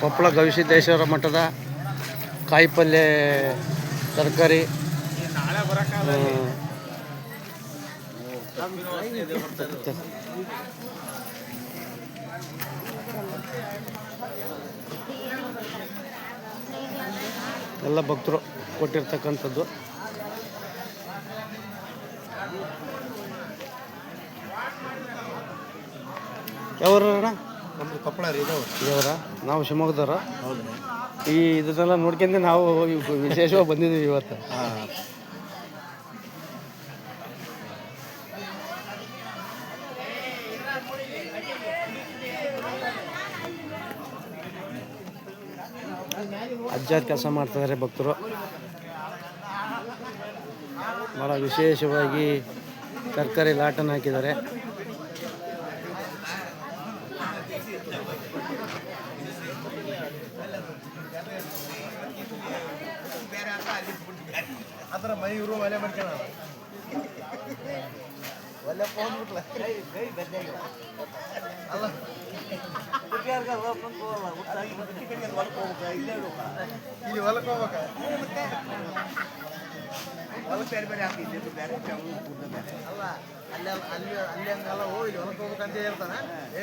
ಕೊಪ್ಪಳ ಗವಿಸಿದ್ದೇಶ್ವರ ಮಠದ ಕಾಯಿಪಲ್ಯ ತರಕಾರಿ. ಎಲ್ಲ ಭಕ್ತರು ಕೊಟ್ಟಿರ್ತಕ್ಕಂಥದ್ದು. ಯಾವ್ರ ನಮ್ದು ಕೊಪ್ಪಳ ರೀ ನಾವು ಶಿವಮೊಗ್ಗದವ್ರ. ಈ ಇದನ್ನೆಲ್ಲ ನೋಡ್ಕೊಂಡು ನಾವು ವಿಶೇಷವಾಗಿ ಬಂದಿದ್ದೀವಿ ಇವತ್ತು. ಹಾಂ ಅಜ್ಜಾದ ಕೆಲಸ ಮಾಡ್ತಿದ್ದಾರೆ ಭಕ್ತರು. ಭಾಳ ವಿಶೇಷವಾಗಿ ತರಕಾರಿ ಲಾಟನ್ನು ಹಾಕಿದ್ದಾರೆ. ಅದರ ಮನೆ ಇವರು ಒಲೆ ಮಾಡ್ಕೊಳ ಒಲೆ ಹೋಗ್ಬಿಟ್ಲ ಅಲ್ಲ ಇಲ್ಲಿ ಹೊಲಕ್ಕೆ ಹೋಗ್ಬೇಕ ಅಲ್ಲ ಅಲ್ಲಿ ಅಲ್ಲಿ ಅಲ್ಲಿ ಹಂಗಲ್ಲ ಇಲ್ಲಿ ಹೊಲಕ್ಕೆ ಹೋಗ್ಬೇಕಂತ ಹೇಳ್ತಾನೆ? ಏ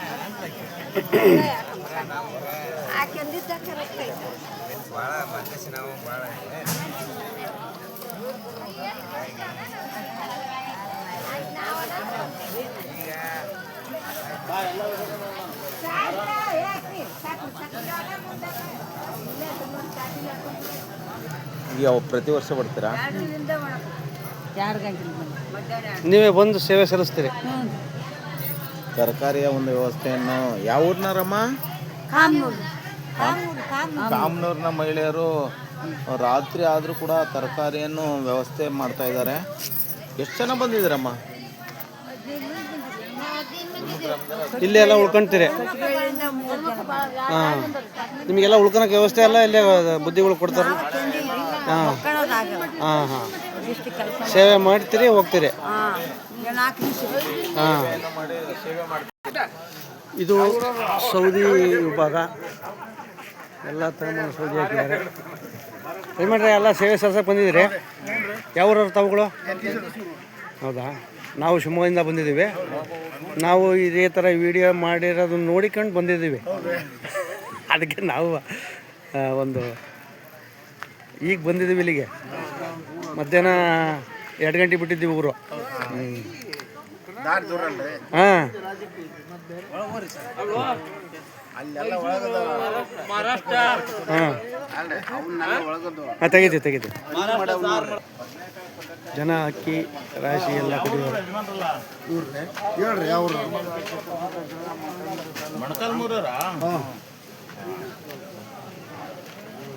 ಈಗ ಪ್ರತಿ ವರ್ಷ ಬರ್ತೀರಾ? ನೀವೇ ಬಂದು ಸೇವೆ ಸಲ್ಲಿಸ್ತೀರಿ? ತರಕಾರಿಯ ಒಂದು ವ್ಯವಸ್ಥೆಯನ್ನು ಯಾವ ಊರ್ನಾರಮ್ಮ ಕಾಮನೂರಿನ ಮಹಿಳೆಯರು ರಾತ್ರಿ ಆದರೂ ಕೂಡ ತರಕಾರಿಯನ್ನು ವ್ಯವಸ್ಥೆ ಮಾಡ್ತಾ ಇದ್ದಾರೆ. ಎಷ್ಟು ಜನ ಬಂದಿದ್ದೀರಮ್ಮ? ಇಲ್ಲೇ ಎಲ್ಲ ಉಳ್ಕೊಂತೀರಿ ಹಾಂ. ನಿಮಗೆಲ್ಲ ಉಳ್ಕೊಳಕ್ಕೆ ವ್ಯವಸ್ಥೆ ಎಲ್ಲ ಇಲ್ಲೇ ಬುದ್ಧಿಗಳು ಕೊಡ್ತಾರೆ? ಹಾಂ. ಹಾಂ ಹಾಂ. ಸೇವೆ ಮಾಡ್ತೀರಿ ಹೋಗ್ತೀರಿ? ಹಾಂ ಇದು. ಸೌದಿ ವಿಭಾಗ. ಎಲ್ಲ ಥರ ಸೌದಿ ಹಾಕಿದ್ದಾರೆ. ಯಜಮಾನ್ರೆ ಎಲ್ಲ ಸೇವೆ ಸಲ್ಸಕ್ಕೆ ಬಂದಿದ್ದೀರಿ ಯಾವ ತಾವುಗಳು? ಹೌದಾ? ನಾವು ಶಿವಮೊಗ್ಗದಿಂದ ಬಂದಿದ್ದೀವಿ. ನಾವು ಇದೇ ಥರ ವಿಡಿಯೋ ಮಾಡಿರೋದನ್ನ ನೋಡಿಕೊಂಡು ಬಂದಿದ್ದೀವಿ. ಅದಕ್ಕೆ ನಾವು ಒಂದು ಈಗ ಬಂದಿದ್ದೀವಿ ಇಲ್ಲಿಗೆ. ಮಧ್ಯಾಹ್ನ ಎರಡು ಗಂಟೆ ಬಿಟ್ಟಿದ್ದೀವಿ ಊರು. ಹಾಂ. ಹಾಂ. ತೆಗಿತೀವಿ ಜನ ಅಕ್ಕಿ ರಾಶಿ ಎಲ್ಲ ಕುಡಿಯೋರು. ಹೇಳ್ರಿ ಯಾವ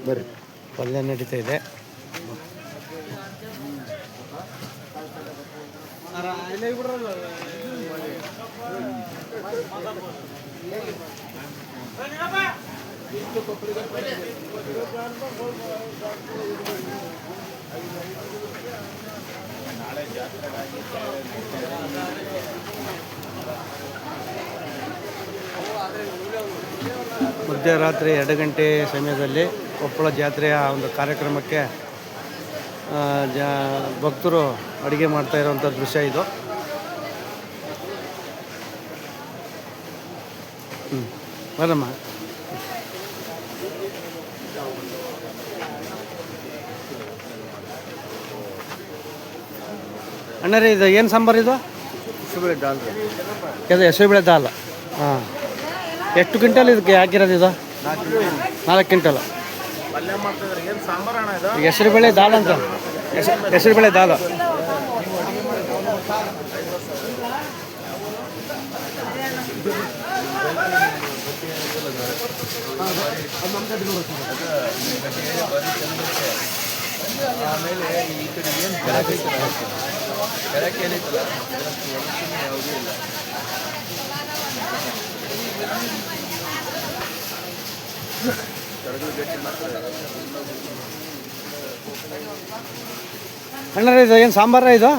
ಬರ್ರಿ. ಪಲ್ಯ ನಡೀತಾ ಇದೆ. ಮಧ್ಯರಾತ್ರಿ ಎರಡು ಗಂಟೆ ಸಮಯದಲ್ಲಿ ಕೊಪ್ಪಳ ಜಾತ್ರೆಯ ಒಂದು ಕಾರ್ಯಕ್ರಮಕ್ಕೆ ಜಾ ಭಕ್ತರು ಅಡುಗೆ ಮಾಡ್ತಾ ಇರೋವಂಥ ದೃಶ್ಯ ಇದು. ಹ್ಞೂ ಬರಮ್ಮ. ಅಣ್ಣರೇ ಇದು ಏನು ಸಾಂಬಾರು ಇದು? ಹೆಸರುಬೇಳೆ ದಾಲ್ ಇದು ಹೆಸರುಬೇಳೆ ದಾಲ್. ಹಾಂ. ಎಷ್ಟು ಕ್ವಿಂಟಲ್ ಇದಕ್ಕೆ ಹಾಕಿರೋದು ಇದು? ನಾಲ್ಕು ಕ್ವಿಂಟಲ್. ಪಲ್ಯ ಬೆಳೆ ಏನು ಸಾಂಬಾರು ಇದು? ಹೆಸರುಬೇಳೆ ದಾಲ್ ಅಂತ ಹೆಸರು ಹೆಸರುಬೇಳೆ ದಾಲ್ ಆಮೇಲೆ ಈ ಕಡೆ ಏನು ಕೆಳಕ್ಕೆ ಐತಲ್ಲ ಕೆಳಕ್ಕೆ ಏನೈತಲ್ಲ ಯಾವುದೂ ಇಲ್ಲ ಅಣ್ಣರೇ ಇದು ಏನು ಸಾಂಬಾರ ಇದು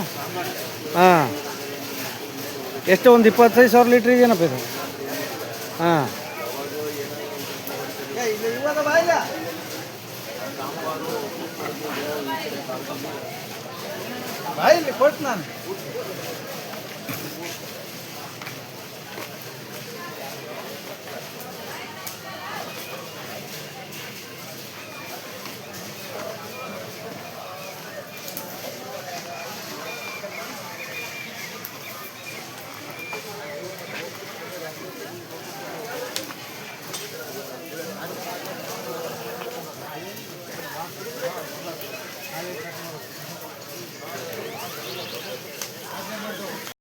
ಹಾಂ. ಎಷ್ಟು ಒಂದು ಇಪ್ಪತ್ತೈದು ಸಾವಿರ ಲೀಟ್ರ್ ಇದೆಯೇನಪ್ಪ ಇದು? ಹಾಂ. ಕೊಟ್ಟು ನಾನು.